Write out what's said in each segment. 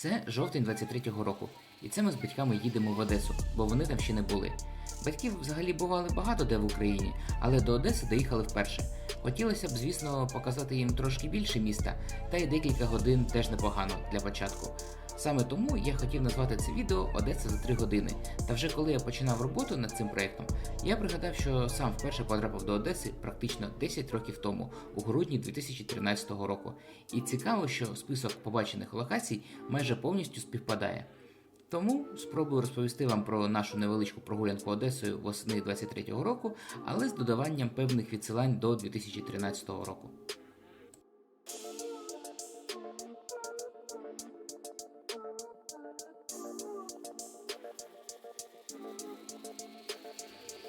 Це жовтень 23-го року, і це ми з батьками їдемо в Одесу, бо вони там ще не були. Батьків взагалі бували багато де в Україні, але до Одеси доїхали вперше. Хотілося б, звісно, показати їм трошки більше міста, та й декілька годин теж непогано для початку. Саме тому я хотів назвати це відео Одеса за 3 години. Та вже коли я починав роботу над цим проєктом, я пригадав, що сам вперше потрапив до Одеси практично 10 років тому, у грудні 2013 року. І цікаво, що список побачених локацій майже повністю співпадає. Тому спробую розповісти вам про нашу невеличку прогулянку Одесою восени 23-го року, але з додаванням певних відсилань до 2013 року.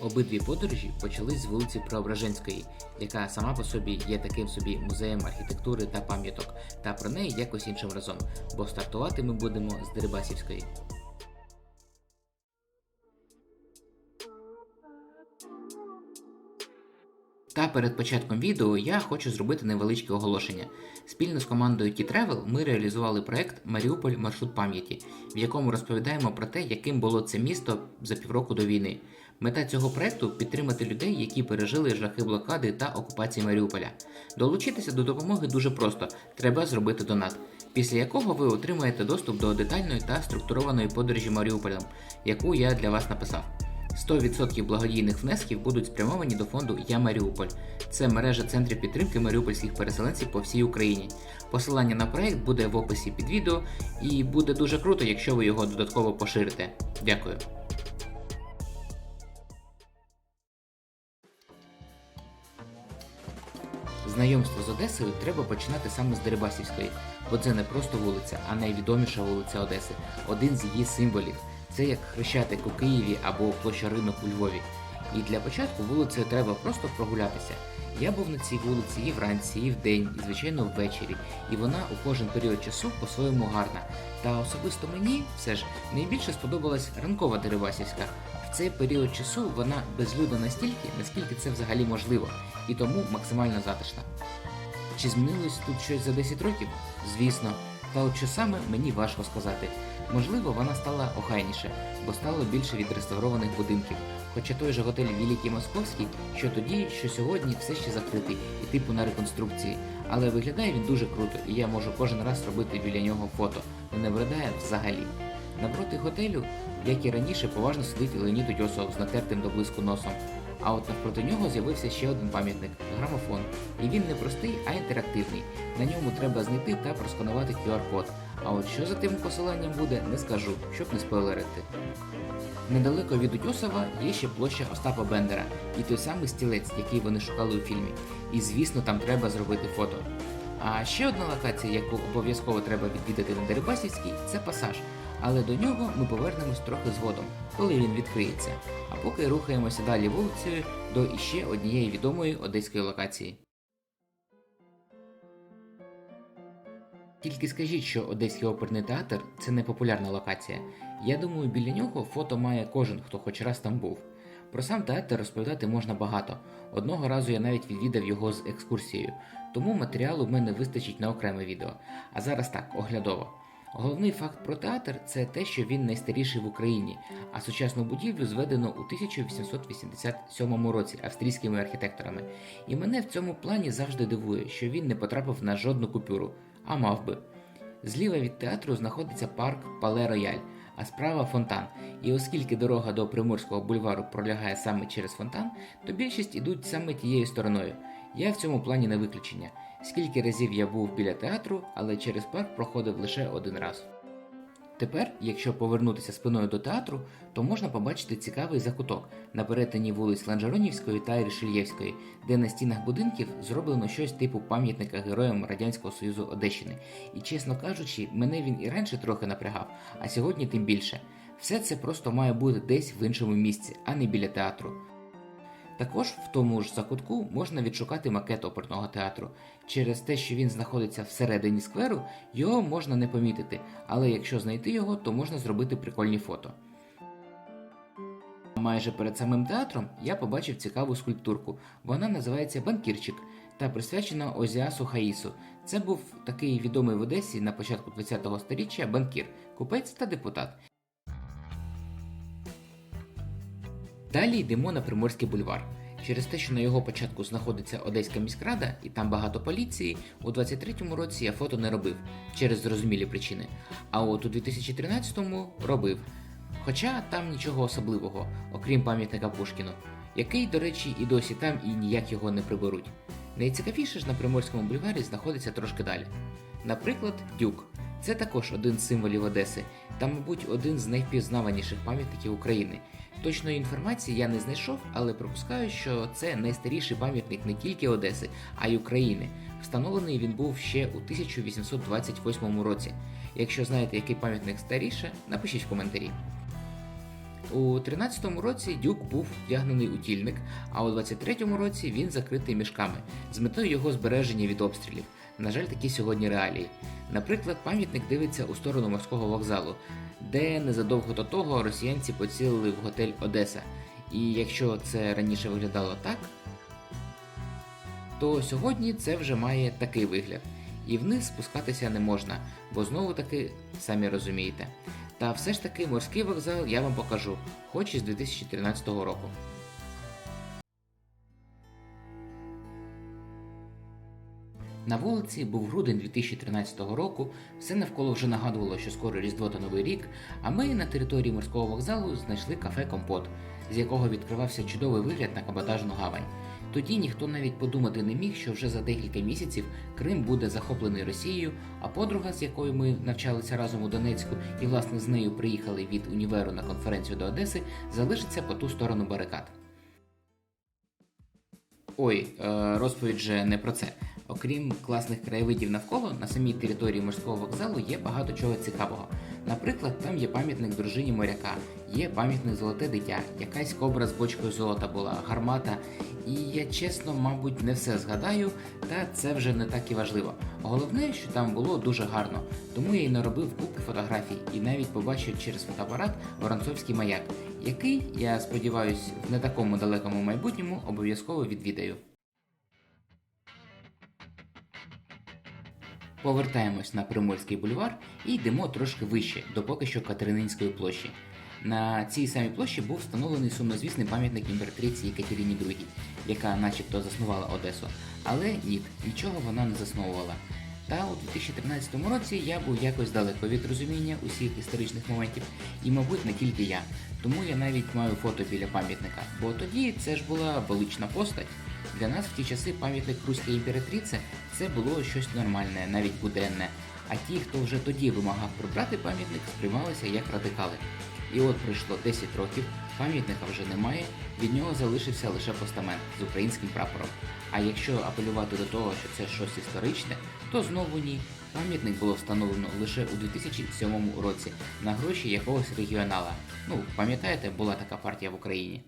Обидві подорожі почались з вулиці Преображенської, яка сама по собі є таким собі музеєм архітектури та пам'яток, та про неї якось іншим разом, бо стартувати ми будемо з Дерибасівської. Та перед початком відео я хочу зробити невеличке оголошення. Спільно з командою T-Travel ми реалізували проект Маріуполь маршрут пам'яті, в якому розповідаємо про те, яким було це місто за півроку до війни. Мета цього проекту підтримати людей, які пережили жахи блокади та окупації Маріуполя. Долучитися до допомоги дуже просто: треба зробити донат, після якого ви отримаєте доступ до детальної та структурованої подорожі Маріуполем, яку я для вас написав. 100% благодійних внесків будуть спрямовані до фонду Я Маріуполь. Це мережа центрів підтримки маріупольських переселенців по всій Україні. Посилання на проект буде в описі під відео, і буде дуже круто, якщо ви його додатково поширите. Дякую. Знайомство з Одесою треба починати саме з Дерибасівської, бо це не просто вулиця, а найвідоміша вулиця Одеси, один з її символів. Це як Хрещатик у Києві або площа ринок у Львові. І для початку вулицею треба просто прогулятися. Я був на цій вулиці і вранці, і вдень, і звичайно ввечері, і вона у кожен період часу по-своєму гарна. Та особисто мені все ж найбільше сподобалась ранкова Дерибасівська. Цей період часу вона безлюдна настільки, наскільки це взагалі можливо, і тому максимально затишна. Чи змінилось тут щось за 10 років? Звісно. Та от що саме мені важко сказати. Можливо, вона стала охайніше, бо стало більше відреставрованих будинків. Хоча той же готель Великий Московський, що тоді, що сьогодні, все ще закритий і типу на реконструкції. Але виглядає він дуже круто, і я можу кожен раз робити біля нього фото. Не виглядає взагалі. Напроти готелю, як і раніше, поважно сидить Леонід Утьосов з натертим до блиску носом. А от навпроти нього з'явився ще один пам'ятник грамофон. І він не простий, а інтерактивний. На ньому треба знайти та просканувати QR-код. А от що за тим посиланням буде, не скажу, щоб не спойлерити. Недалеко від Утьосова є ще площа Остапа Бендера і той самий стілець, який вони шукали у фільмі. І звісно, там треба зробити фото. А ще одна локація, яку обов'язково треба відвідати на Дерибасівській, це пасаж. Але до нього ми повернемось трохи згодом, коли він відкриється. А поки рухаємося далі вулицею до іще однієї відомої одеської локації. Тільки скажіть, що Одеський оперний театр це не популярна локація. Я думаю, біля нього фото має кожен, хто хоч раз там був. Про сам театр розповідати можна багато. Одного разу я навіть відвідав його з екскурсією, тому матеріалу в мене вистачить на окреме відео. А зараз так, оглядово. Головний факт про театр це те, що він найстаріший в Україні, а сучасну будівлю зведено у 1887 році австрійськими архітекторами. І мене в цьому плані завжди дивує, що він не потрапив на жодну купюру, а мав би. Зліва від театру знаходиться парк Пале Рояль, а справа фонтан. І оскільки дорога до Приморського бульвару пролягає саме через фонтан, то більшість ідуть саме тією стороною. Я в цьому плані не виключення. Скільки разів я був біля театру, але через парк проходив лише один раз. Тепер, якщо повернутися спиною до театру, то можна побачити цікавий закуток на перетині вулиць Ланжеронівської та Рішельєвської, де на стінах будинків зроблено щось типу пам'ятника героям Радянського Союзу Одещини. І чесно кажучи, мене він і раніше трохи напрягав, а сьогодні тим більше. Все це просто має бути десь в іншому місці, а не біля театру. Також в тому ж закутку можна відшукати макет оперного театру. Через те, що він знаходиться всередині скверу, його можна не помітити, але якщо знайти його, то можна зробити прикольні фото. Майже перед самим театром я побачив цікаву скульптурку. Вона називається банкірчик. та присвячена Озіасу Хаїсу. Це був такий відомий в Одесі на початку ХХ століття банкір, купець та депутат. Далі йдемо на Приморський бульвар. Через те, що на його початку знаходиться Одеська міськрада і там багато поліції, у 23-му році я фото не робив через зрозумілі причини. А от у 2013-му робив. Хоча там нічого особливого, окрім пам'ятника Пушкіну, який, до речі, і досі там і ніяк його не приберуть. Найцікавіше ж на Приморському бульварі знаходиться трошки далі. Наприклад, Дюк. Це також один з символів Одеси та, мабуть, один з найвпізнаваніших пам'ятників України. Точної інформації я не знайшов, але припускаю, що це найстаріший пам'ятник не тільки Одеси, а й України. Встановлений він був ще у 1828 році. Якщо знаєте, який пам'ятник старіше, напишіть в коментарі. У 13-му році дюк був вдягнений у тільник, а у 23-му році він закритий мішками з метою його збереження від обстрілів. На жаль, такі сьогодні реалії. Наприклад, пам'ятник дивиться у сторону морського вокзалу, де незадовго до того росіянці поцілили в готель Одеса. І якщо це раніше виглядало так, то сьогодні це вже має такий вигляд. І вниз спускатися не можна, бо знову таки, самі розумієте. Та все ж таки морський вокзал я вам покажу, хоч і з 2013 року. На вулиці був грудень 2013 року, все навколо вже нагадувало, що скоро Різдво та Новий рік, а ми на території морського вокзалу знайшли кафе Компот, з якого відкривався чудовий вигляд на каботажну гавань. Тоді ніхто навіть подумати не міг, що вже за декілька місяців Крим буде захоплений Росією, а подруга, з якою ми навчалися разом у Донецьку, і власне з нею приїхали від універу на конференцію до Одеси, залишиться по ту сторону барикад. Ой, е, розповідь же не про це. Окрім класних краєвидів навколо, на самій території морського вокзалу є багато чого цікавого. Наприклад, там є пам'ятник дружині моряка, є пам'ятник золоте дитя, якась кобра з бочкою золота була, гармата. І я чесно, мабуть, не все згадаю, та це вже не так і важливо. Головне, що там було дуже гарно, тому я й наробив купу фотографій і навіть побачив через фотоапарат Воронцовський маяк, який, я сподіваюся, в не такому далекому майбутньому обов'язково відвідаю. Повертаємось на Приморський бульвар і йдемо трошки вище, до поки що Катерининської площі. На цій самій площі був встановлений сумнозвісний пам'ятник імператриці Екатерині II, яка начебто заснувала Одесу. Але ні, нічого вона не засновувала. Та у 2013 році я був якось далеко від розуміння усіх історичних моментів, і, мабуть, не тільки я. Тому я навіть маю фото біля пам'ятника, бо тоді це ж була велична постать. Для нас в ті часи пам'ятник Руської імператриці це було щось нормальне, навіть буденне. А ті, хто вже тоді вимагав прибрати пам'ятник, сприймалися як радикали. І от пройшло 10 років, пам'ятника вже немає, від нього залишився лише постамент з українським прапором. А якщо апелювати до того, що це щось історичне, то знову ні. Пам'ятник було встановлено лише у 2007 році на гроші якогось регіонала. Ну, пам'ятаєте, була така партія в Україні.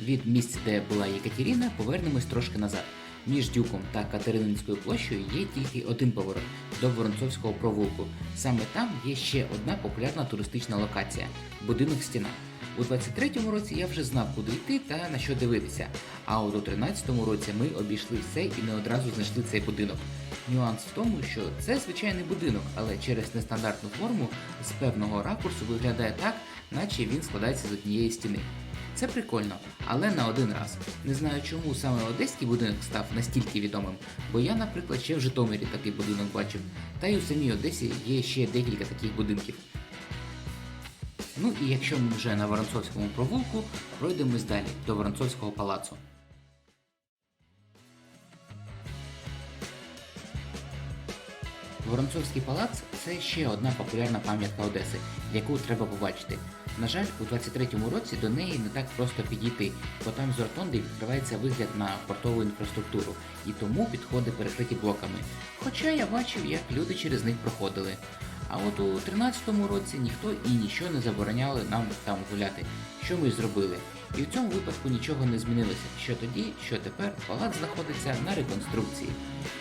Від місця, де була Єкатеріна, повернемось трошки назад. Між Дюком та Катерининською площею є тільки один поворот до Воронцовського провулку. Саме там є ще одна популярна туристична локація будинок стіна. У 23-му році я вже знав, куди йти та на що дивитися. А от у 13-му році ми обійшли все і не одразу знайшли цей будинок. Нюанс в тому, що це звичайний будинок, але через нестандартну форму з певного ракурсу виглядає так, наче він складається з однієї стіни. Це прикольно, але на один раз. Не знаю, чому саме одеський будинок став настільки відомим, бо я, наприклад, ще в Житомирі такий будинок бачив, та й у самій Одесі є ще декілька таких будинків. Ну і якщо ми вже на Воронцовському провулку, пройдемось далі до Воронцовського палацу. Воронцовський палац це ще одна популярна пам'ятка Одеси, яку треба побачити. На жаль, у 23-му році до неї не так просто підійти, бо там з ротонди відкривається вигляд на портову інфраструктуру, і тому підходи перекриті блоками. Хоча я бачив, як люди через них проходили. А от у 13-му році ніхто і нічого не забороняли нам там гуляти, що ми зробили. І в цьому випадку нічого не змінилося. Що тоді, що тепер палац знаходиться на реконструкції.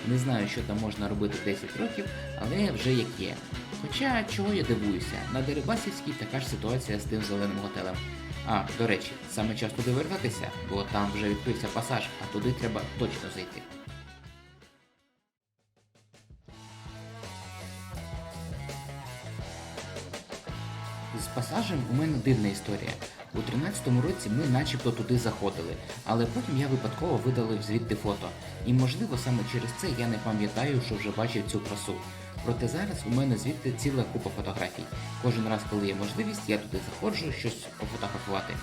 Не знаю, що там можна робити 10 років, але вже як є. Хоча чого я дивуюся, на Дерибасівській така ж ситуація з тим зеленим готелем. А, до речі, саме час туди вертатися, бо там вже відкрився пасаж, а туди треба точно зайти. З пасажем у мене дивна історія. У 13-му році ми начебто туди заходили, але потім я випадково видалив звідти фото. І можливо саме через це я не пам'ятаю, що вже бачив цю красу. Проте зараз у мене звідти ціла купа фотографій. Кожен раз, коли є можливість, я туди заходжу щось пофотографувати.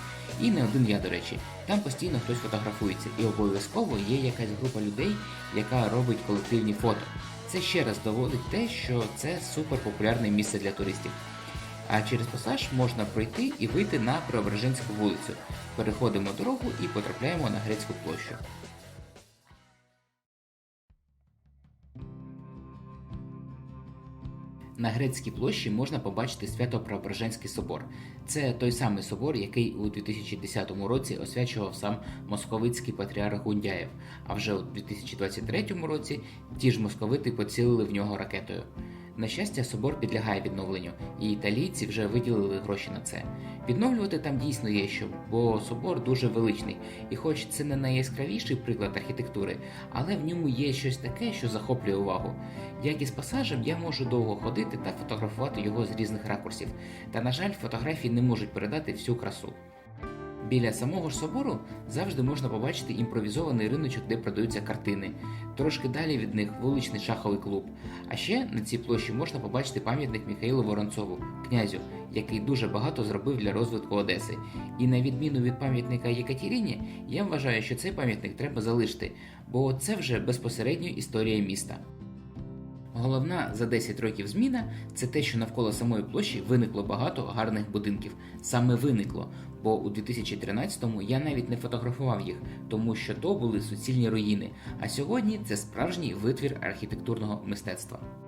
І не один я, до речі. Там постійно хтось фотографується, і обов'язково є якась група людей, яка робить колективні фото. Це ще раз доводить те, що це супер популярне місце для туристів. А через пасаж можна пройти і вийти на Преображенську вулицю. Переходимо дорогу і потрапляємо на Грецьку площу. На Грецькій площі можна побачити Свято-Преображенський собор. Це той самий собор, який у 2010 році освячував сам московицький патріарх Гундяєв, а вже у 2023 році ті ж московити поцілили в нього ракетою. На щастя, собор підлягає відновленню, і італійці вже виділили гроші на це. Відновлювати там дійсно є що, бо собор дуже величний, і хоч це не найяскравіший приклад архітектури, але в ньому є щось таке, що захоплює увагу. Як з пасажем, я можу довго ходити та фотографувати його з різних ракурсів, та, на жаль, фотографії не можуть передати всю красу. Біля самого ж собору завжди можна побачити імпровізований риночок, де продаються картини. Трошки далі від них вуличний шаховий клуб. А ще на цій площі можна побачити пам'ятник Михайлу Воронцову, князю, який дуже багато зробив для розвитку Одеси. І на відміну від пам'ятника Єкатеріні, я вважаю, що цей пам'ятник треба залишити, бо це вже безпосередньо історія міста. Головна за 10 років зміна це те, що навколо самої площі виникло багато гарних будинків. Саме виникло, бо у 2013-му я навіть не фотографував їх, тому що то були суцільні руїни. А сьогодні це справжній витвір архітектурного мистецтва.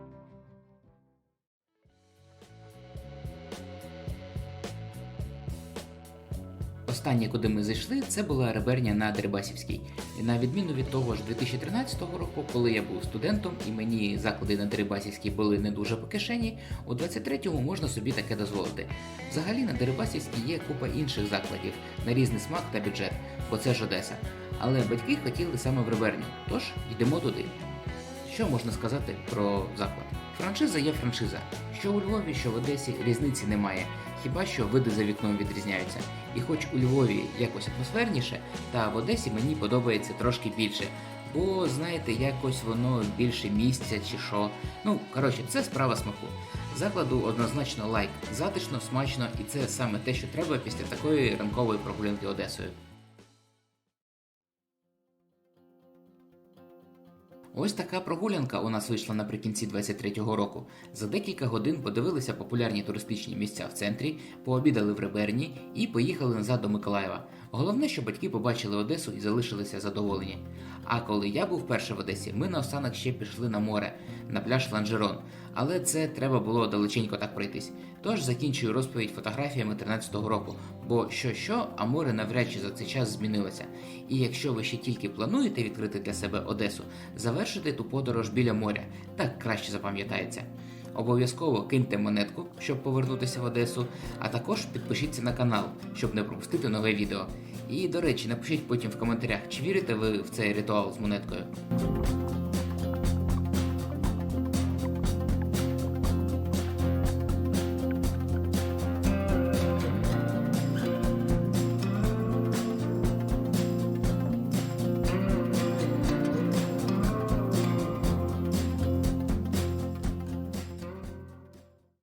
Останнє, куди ми зайшли, це була реберня на Дерибасівській. І на відміну від того ж 2013 року, коли я був студентом і мені заклади на Дерибасівській були не дуже по кишені, у 23-му можна собі таке дозволити. Взагалі на Дерибасівській є купа інших закладів на різний смак та бюджет, бо це ж Одеса. Але батьки хотіли саме в реберню, тож йдемо туди. Що можна сказати про заклад? Франшиза є франшиза. Що у Львові, що в Одесі різниці немає, хіба що види за вікном відрізняються. І хоч у Львові якось атмосферніше, та в Одесі мені подобається трошки більше. Бо, знаєте, якось воно більше місця чи що. Ну, коротше, це справа смаку. Закладу однозначно лайк, затишно, смачно, і це саме те, що треба після такої ранкової прогулянки Одесою. Ось така прогулянка у нас вийшла наприкінці 23-го року. За декілька годин подивилися популярні туристичні місця в центрі, пообідали в Реберні і поїхали назад до Миколаєва. Головне, що батьки побачили Одесу і залишилися задоволені. А коли я був вперше в Одесі, ми наостанок ще пішли на море, на пляж Ланжерон. Але це треба було далеченько так пройтись. Тож закінчую розповідь фотографіями 13-го року, бо що що, а море навряд чи за цей час змінилося. І якщо ви ще тільки плануєте відкрити для себе Одесу, завершити ту подорож біля моря, так краще запам'ятається. Обов'язково киньте монетку, щоб повернутися в Одесу, а також підпишіться на канал, щоб не пропустити нове відео. І до речі, напишіть потім в коментарях, чи вірите ви в цей ритуал з монеткою.